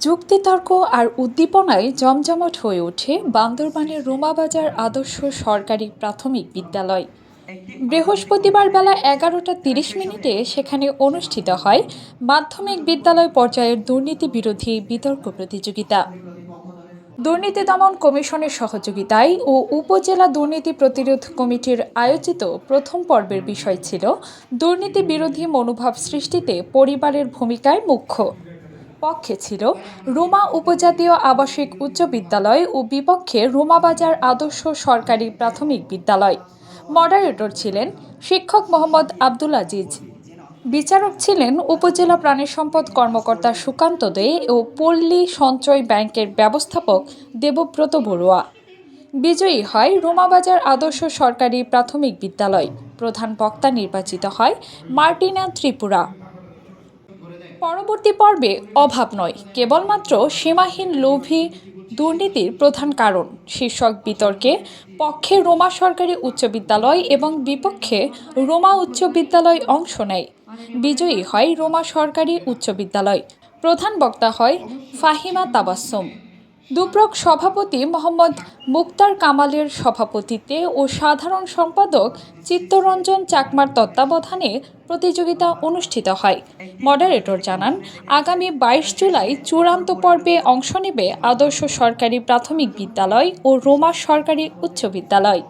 যুক্তিতর্ক আর উদ্দীপনায় জমজমট হয়ে ওঠে বান্দরবানের রোমাবাজার আদর্শ সরকারি প্রাথমিক বিদ্যালয়। বৃহস্পতিবার বেলা এগারোটা তিরিশ মিনিটে সেখানে অনুষ্ঠিত হয় মাধ্যমিক বিদ্যালয় পর্যায়ের দুর্নীতি বিরোধী বিতর্ক প্রতিযোগিতা। দুর্নীতি দমন কমিশনের সহযোগিতায় ও উপজেলা দুর্নীতি প্রতিরোধ কমিটির আয়োজিত প্রথম পর্বের বিষয় ছিল দুর্নীতি বিরোধী মনোভাব সৃষ্টিতে পরিবারের ভূমিকায় মুখ্য। পক্ষে ছিল রুমা উপজাতীয় আবাসিক উচ্চ বিদ্যালয় ও বিপক্ষে রুমাবাজার আদর্শ সরকারি প্রাথমিক বিদ্যালয়। মডারেটর ছিলেন শিক্ষক মোহাম্মদ আব্দুল আজিজ। বিচারক ছিলেন উপজেলা প্রাণী সম্পদ কর্মকর্তা সুকান্ত দে ও পল্লী সঞ্চয় ব্যাংকের ব্যবস্থাপক দেবব্রত বড়ুয়া। বিজয়ী হয় রোমাবাজার আদর্শ সরকারি প্রাথমিক বিদ্যালয়। প্রধান বক্তা নির্বাচিত হয় মার্টিনা ত্রিপুরা। পরবর্তী পর্বে অভাব নয়, কেবলমাত্র সীমাহীন লোভী দুর্নীতির প্রধান কারণ। শীর্ষক বিতর্কে পক্ষে রোমা সরকারি উচ্চ বিদ্যালয় এবং বিপক্ষে রোমা উচ্চ বিদ্যালয় অংশ নেয়। বিজয়ী হয় রোমা সরকারি উচ্চ বিদ্যালয়। প্রধান বক্তা হয় ফাহিমা তাবাসসুম। দুপ্রক সভাপতি মোহাম্মদ মুক্তার কামালের সভাপতিত্বে ও সাধারণ সম্পাদক চিত্তরঞ্জন চাকমার তত্ত্বাবধানে প্রতিযোগিতা অনুষ্ঠিত হয়। মডারেটর জানান, আগামী বাইশ জুলাই চূড়ান্ত পর্বে অংশ নেবে আদর্শ সরকারি প্রাথমিক বিদ্যালয় ও রোমা সরকারি উচ্চ বিদ্যালয়।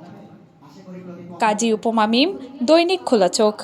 কাজী উপমামিম দৈনিক খোলা চোখ।